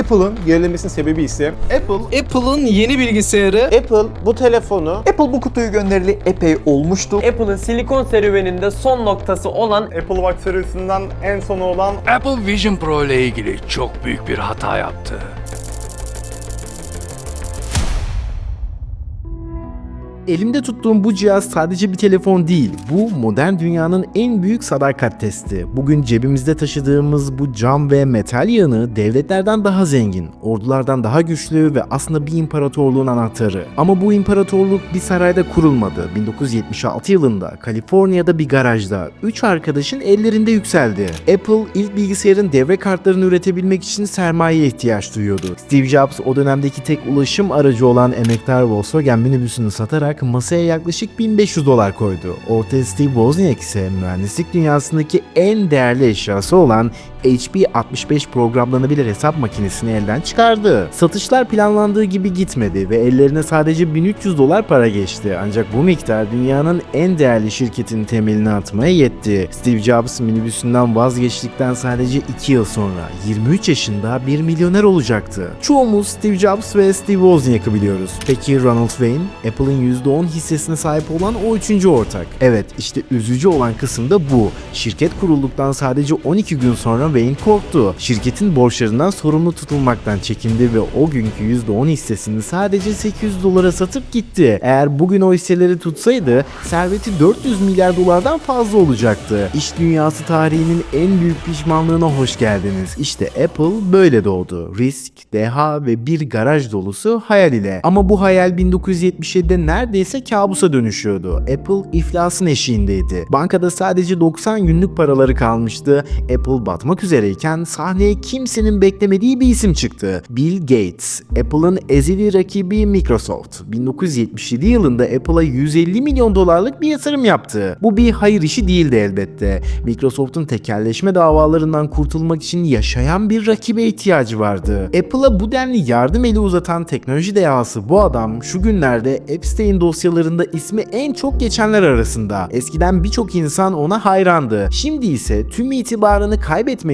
Apple'ın gerilemesinin sebebi ise Apple Apple'ın yeni bilgisayarı Apple bu telefonu Apple bu kutuyu gönderili epey olmuştu. Apple'ın silikon serüveninde son noktası olan Apple Watch serisinden en sonu olan Apple Vision Pro ile ilgili çok büyük bir hata yaptı. Elimde tuttuğum bu cihaz sadece bir telefon değil. Bu modern dünyanın en büyük sadakat testi. Bugün cebimizde taşıdığımız bu cam ve metal yanı devletlerden daha zengin, ordulardan daha güçlü ve aslında bir imparatorluğun anahtarı. Ama bu imparatorluk bir sarayda kurulmadı. 1976 yılında Kaliforniya'da bir garajda 3 arkadaşın ellerinde yükseldi. Apple ilk bilgisayarın devre kartlarını üretebilmek için sermayeye ihtiyaç duyuyordu. Steve Jobs o dönemdeki tek ulaşım aracı olan emektar Volkswagen minibüsünü satarak masaya yaklaşık 1500 dolar koydu. Ortaya Steve Wozniak ise mühendislik dünyasındaki en değerli eşyası olan HP 65 programlanabilir hesap makinesini elden çıkardı. Satışlar planlandığı gibi gitmedi ve ellerine sadece 1300 dolar para geçti. Ancak bu miktar dünyanın en değerli şirketinin temelini atmaya yetti. Steve Jobs minibüsünden vazgeçtikten sadece 2 yıl sonra 23 yaşında bir milyoner olacaktı. Çoğumuz Steve Jobs ve Steve Wozniak'ı biliyoruz. Peki Ronald Wayne, Apple'ın %10 hissesine sahip olan o üçüncü ortak. Evet işte üzücü olan kısım da bu. Şirket kurulduktan sadece 12 gün sonra Wayne korktu. Şirketin borçlarından sorumlu tutulmaktan çekindi ve o günkü %10 hissesini sadece 800 dolara satıp gitti. Eğer bugün o hisseleri tutsaydı serveti 400 milyar dolardan fazla olacaktı. İş dünyası tarihinin en büyük pişmanlığına hoş geldiniz. İşte Apple böyle doğdu. Risk, deha ve bir garaj dolusu hayal ile. Ama bu hayal 1977'de neredeyse kabusa dönüşüyordu. Apple iflasın eşiğindeydi. Bankada sadece 90 günlük paraları kalmıştı. Apple batmak üzereyken sahneye kimsenin beklemediği bir isim çıktı. Bill Gates. Apple'ın ezeli rakibi Microsoft. 1977 yılında Apple'a 150 milyon dolarlık bir yatırım yaptı. Bu bir hayır işi değildi elbette. Microsoft'un tekelleşme davalarından kurtulmak için yaşayan bir rakibe ihtiyacı vardı. Apple'a bu denli yardım eli uzatan teknoloji dehası bu adam şu günlerde Epstein dosyalarında ismi en çok geçenler arasında. Eskiden birçok insan ona hayrandı. Şimdi ise tüm itibarını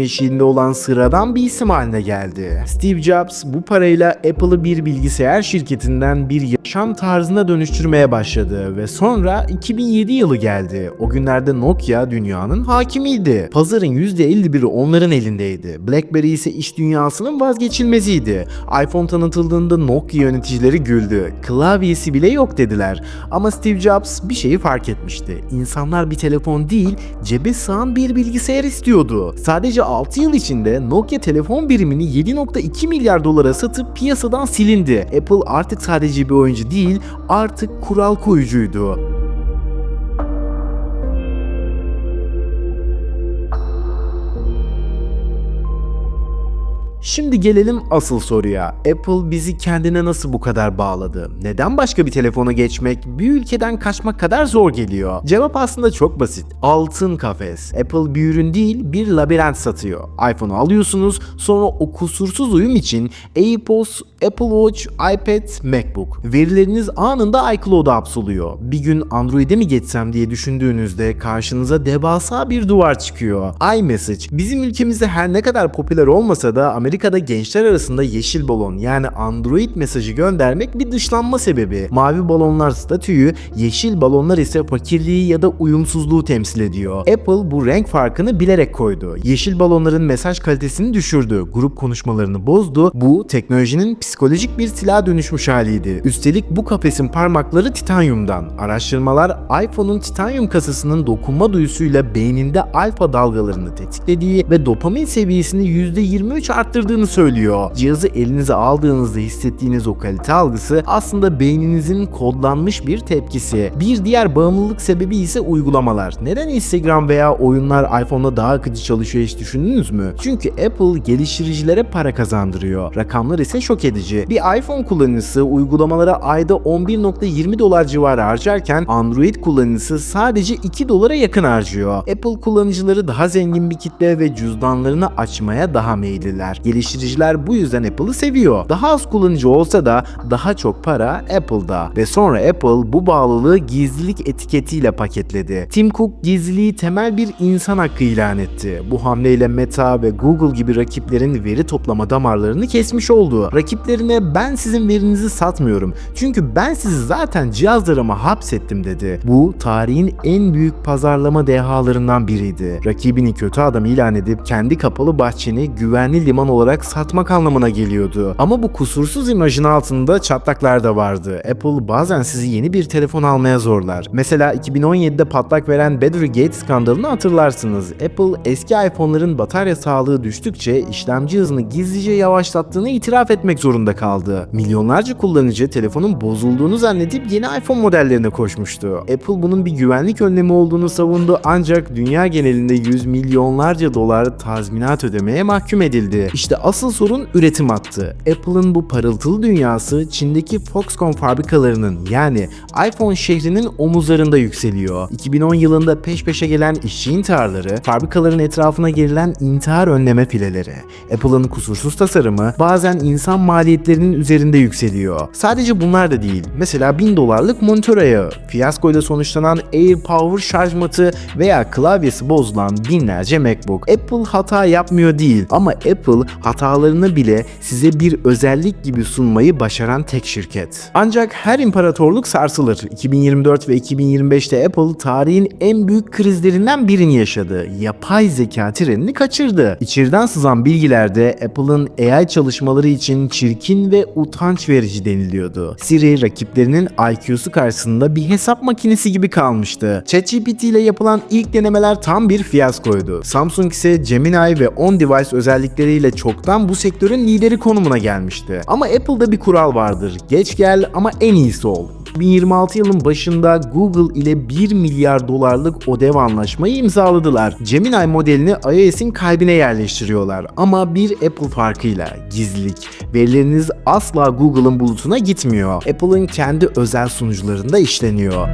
eşiğinde olan sıradan bir isim haline geldi. Steve Jobs bu parayla Apple'ı bir bilgisayar şirketinden bir yaşam tarzına dönüştürmeye başladı ve sonra 2007 yılı geldi. O günlerde Nokia dünyanın hakimiydi. Pazarın %51'i onların elindeydi. BlackBerry ise iş dünyasının vazgeçilmeziydi. iPhone tanıtıldığında Nokia yöneticileri güldü. Klavyesi bile yok dediler. Ama Steve Jobs bir şeyi fark etmişti. İnsanlar bir telefon değil, cebe sığan bir bilgisayar istiyordu. Sadece 6 yıl içinde Nokia telefon birimini 7.2 milyar dolara satıp piyasadan silindi. Apple artık sadece bir oyuncu değil, artık kural koyucuydu. Şimdi gelelim asıl soruya. Apple bizi kendine nasıl bu kadar bağladı? Neden başka bir telefona geçmek, bir ülkeden kaçmak kadar zor geliyor? Cevap aslında çok basit. Altın kafes. Apple bir ürün değil, bir labirent satıyor. iPhone'u alıyorsunuz, sonra o kusursuz uyum için AirPods, Apple Watch, iPad, MacBook. Verileriniz anında iCloud'a hapsoluyor. Bir gün Android'e mi geçsem diye düşündüğünüzde karşınıza devasa bir duvar çıkıyor. iMessage bizim ülkemizde her ne kadar popüler olmasa da Amerika'da gençler arasında yeşil balon yani Android mesajı göndermek bir dışlanma sebebi. Mavi balonlar statüyü, yeşil balonlar ise fakirliği ya da uyumsuzluğu temsil ediyor. Apple bu renk farkını bilerek koydu. Yeşil balonların mesaj kalitesini düşürdü. Grup konuşmalarını bozdu. Bu teknolojinin psikolojik bir silah dönüşmüş haliydi. Üstelik bu kafesin parmakları titanyumdan. Araştırmalar iPhone'un titanyum kasasının dokunma duyusuyla beyninde alfa dalgalarını tetiklediği ve dopamin seviyesini %23 arttırdığını söylüyor. Cihazı elinize aldığınızda hissettiğiniz o kalite algısı aslında beyninizin kodlanmış bir tepkisi. Bir diğer bağımlılık sebebi ise uygulamalar. Neden Instagram veya oyunlar iPhone'da daha akıcı çalışıyor hiç düşündünüz mü? Çünkü Apple geliştiricilere para kazandırıyor. Rakamlar ise şok edici. Bir iPhone kullanıcısı uygulamalara ayda 11.20 dolar civarı harcarken Android kullanıcısı sadece 2 dolara yakın harcıyor. Apple kullanıcıları daha zengin bir kitle ve cüzdanlarını açmaya daha meyilliler. Geliştiriciler bu yüzden Apple'ı seviyor. Daha az kullanıcı olsa da daha çok para Apple'da. Ve sonra Apple bu bağlılığı gizlilik etiketiyle paketledi. Tim Cook gizliliği temel bir insan hakkı ilan etti. Bu hamleyle Meta ve Google gibi rakiplerin veri toplama damarlarını kesmiş oldu. Rakiplerine ben sizin verinizi satmıyorum. Çünkü ben sizi zaten cihazlarıma hapsettim dedi. Bu tarihin en büyük pazarlama dehalarından biriydi. Rakibini kötü adam ilan edip kendi kapalı bahçeni güvenli liman olarak satmak anlamına geliyordu. Ama bu kusursuz imajın altında çatlaklar da vardı. Apple bazen sizi yeni bir telefon almaya zorlar. Mesela 2017'de patlak veren Battery Gate skandalını hatırlarsınız. Apple eski iPhone'ların batarya sağlığı düştükçe işlemci hızını gizlice yavaşlattığını itiraf etmek zorunda kaldı. Milyonlarca kullanıcı telefonun bozulduğunu zannedip yeni iPhone modellerine koşmuştu. Apple bunun bir güvenlik önlemi olduğunu savundu ancak dünya genelinde yüz milyonlarca dolar tazminat ödemeye mahkum edildi. İşte asıl sorun üretim hattı. Apple'ın bu parıltılı dünyası Çin'deki Foxconn fabrikalarının yani iPhone şehrinin omuzlarında yükseliyor. 2010 yılında peş peşe gelen işçi intiharları, fabrikaların etrafına gerilen intihar önleme fileleri. Apple'ın kusursuz tasarımı bazen insan maliyetlerinin üzerinde yükseliyor. Sadece bunlar da değil. Mesela 1000 dolarlık monitör ayağı, fiyaskoyla sonuçlanan AirPower şarj matı veya klavyesi bozulan binlerce MacBook. Apple hata yapmıyor değil ama Apple hatalarını bile size bir özellik gibi sunmayı başaran tek şirket. Ancak her imparatorluk sarsılır. 2024 ve 2025'te Apple tarihin en büyük krizlerinden birini yaşadı. Yapay zeka trenini kaçırdı. İçeriden sızan bilgilerde Apple'ın AI çalışmaları için çirkin ve utanç verici deniliyordu. Siri rakiplerinin IQ'su karşısında bir hesap makinesi gibi kalmıştı. ChatGPT ile yapılan ilk denemeler tam bir fiyaskoydu. Samsung ise Gemini ve On-Device özellikleriyle çoktan bu sektörün lideri konumuna gelmişti. Ama Apple'da bir kural vardır. Geç gel ama en iyisi ol. 2026 yılın başında Google ile 1 milyar dolarlık o dev anlaşmayı imzaladılar. Gemini modelini iOS'in kalbine yerleştiriyorlar ama bir Apple farkıyla gizlilik. Verileriniz asla Google'ın bulutuna gitmiyor. Apple'ın kendi özel sunucularında işleniyor.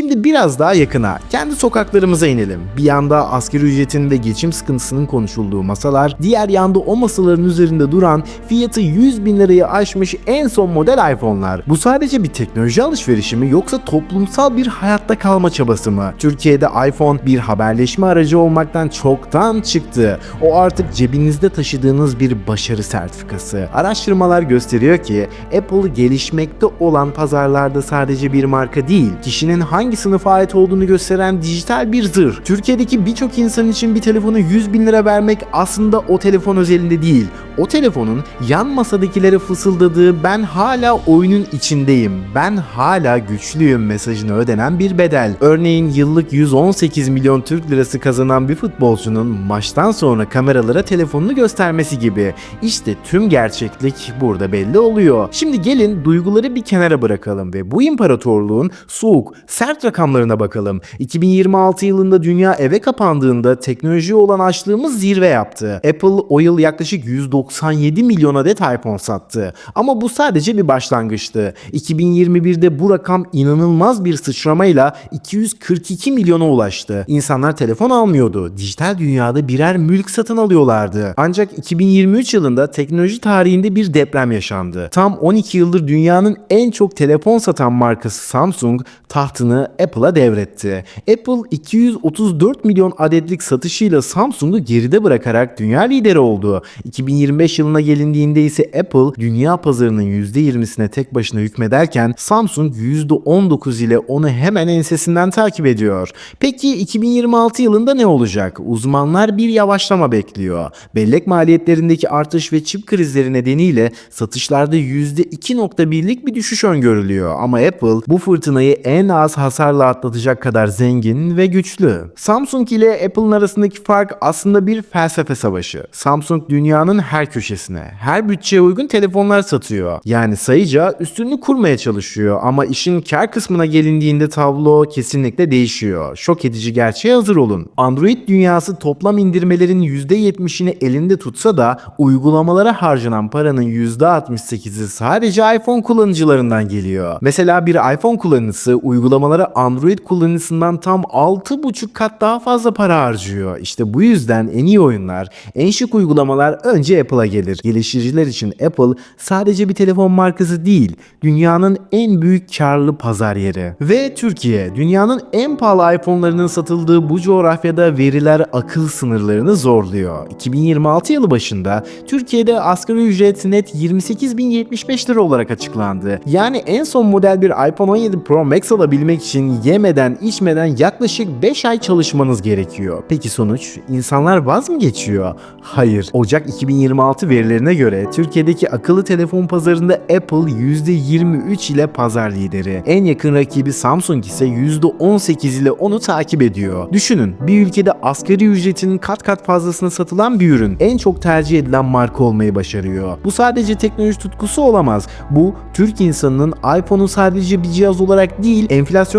Şimdi biraz daha yakına, kendi sokaklarımıza inelim. Bir yanda asgari ücretin ve geçim sıkıntısının konuşulduğu masalar, diğer yanda o masaların üzerinde duran fiyatı 100 bin lirayı aşmış en son model iPhone'lar. Bu sadece bir teknoloji alışverişi mi yoksa toplumsal bir hayatta kalma çabası mı? Türkiye'de iPhone bir haberleşme aracı olmaktan çoktan çıktı. O artık cebinizde taşıdığınız bir başarı sertifikası. Araştırmalar gösteriyor ki Apple gelişmekte olan pazarlarda sadece bir marka değil, kişinin hangi sınıfa ait olduğunu gösteren dijital bir zırh. Türkiye'deki birçok insan için bir telefonu 100 bin lira vermek aslında o telefon özelinde değil. O telefonun yan masadakilere fısıldadığı ben hala oyunun içindeyim, ben hala güçlüyüm mesajını ödenen bir bedel. Örneğin yıllık 118 milyon Türk lirası kazanan bir futbolcunun maçtan sonra kameralara telefonunu göstermesi gibi. İşte tüm gerçeklik burada belli oluyor. Şimdi gelin duyguları bir kenara bırakalım ve bu imparatorluğun soğuk, sert rakamlarına bakalım. 2026 yılında dünya eve kapandığında teknolojiye olan açlığımız zirve yaptı. Apple o yıl yaklaşık 197 milyon adet iPhone sattı. Ama bu sadece bir başlangıçtı. 2021'de bu rakam inanılmaz bir sıçramayla 242 milyona ulaştı. İnsanlar telefon almıyordu. Dijital dünyada birer mülk satın alıyorlardı. Ancak 2023 yılında teknoloji tarihinde bir deprem yaşandı. Tam 12 yıldır dünyanın en çok telefon satan markası Samsung tahtını Apple'a devretti. Apple 234 milyon adetlik satışıyla Samsung'u geride bırakarak dünya lideri oldu. 2025 yılına gelindiğinde ise Apple dünya pazarının %20'sine tek başına hükmederken Samsung %19 ile onu hemen ensesinden takip ediyor. Peki 2026 yılında ne olacak? Uzmanlar bir yavaşlama bekliyor. Bellek maliyetlerindeki artış ve çip krizleri nedeniyle satışlarda %2.1'lik bir düşüş öngörülüyor. Ama Apple bu fırtınayı en az hasar hasarla atlatacak kadar zengin ve güçlü. Samsung ile Apple'ın arasındaki fark aslında bir felsefe savaşı. Samsung dünyanın her köşesine, her bütçeye uygun telefonlar satıyor. Yani sayıca üstünlüğü kurmaya çalışıyor ama işin kar kısmına gelindiğinde tablo kesinlikle değişiyor. Şok edici gerçeğe hazır olun. Android dünyası toplam indirmelerin %70'ini elinde tutsa da uygulamalara harcanan paranın %68'i sadece iPhone kullanıcılarından geliyor. Mesela bir iPhone kullanıcısı uygulamalara Android kullanıcısından tam 6,5 kat daha fazla para harcıyor. İşte bu yüzden en iyi oyunlar, en şık uygulamalar önce Apple'a gelir. Geliştiriciler için Apple sadece bir telefon markası değil, dünyanın en büyük karlı pazar yeri. Ve Türkiye, dünyanın en pahalı iPhone'larının satıldığı bu coğrafyada veriler akıl sınırlarını zorluyor. 2026 yılı başında Türkiye'de asgari ücret net 28.075 lira olarak açıklandı. Yani en son model bir iPhone 17 Pro Max alabilmek için yemeden içmeden yaklaşık 5 ay çalışmanız gerekiyor. Peki sonuç? İnsanlar vaz mı geçiyor? Hayır. Ocak 2026 verilerine göre Türkiye'deki akıllı telefon pazarında Apple %23 ile pazar lideri. En yakın rakibi Samsung ise %18 ile onu takip ediyor. Düşünün bir ülkede asgari ücretin kat kat fazlasına satılan bir ürün en çok tercih edilen marka olmayı başarıyor. Bu sadece teknoloji tutkusu olamaz. Bu Türk insanının iPhone'u sadece bir cihaz olarak değil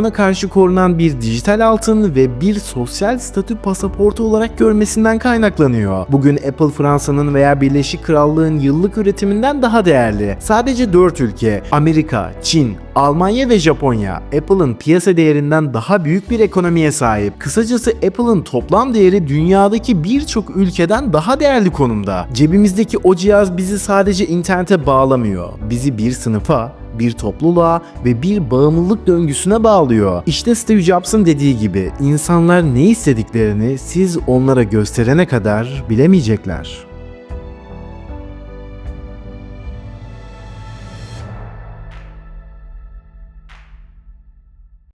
enflasyona karşı korunan bir dijital altın ve bir sosyal statü pasaportu olarak görmesinden kaynaklanıyor. Bugün Apple Fransa'nın veya Birleşik Krallığın yıllık üretiminden daha değerli. Sadece 4 ülke Amerika, Çin, Almanya ve Japonya Apple'ın piyasa değerinden daha büyük bir ekonomiye sahip. Kısacası Apple'ın toplam değeri dünyadaki birçok ülkeden daha değerli konumda. Cebimizdeki o cihaz bizi sadece internete bağlamıyor. Bizi bir sınıfa, bir topluluğa ve bir bağımlılık döngüsüne bağlıyor. İşte Steve Jobs'ın dediği gibi insanlar ne istediklerini siz onlara gösterene kadar bilemeyecekler.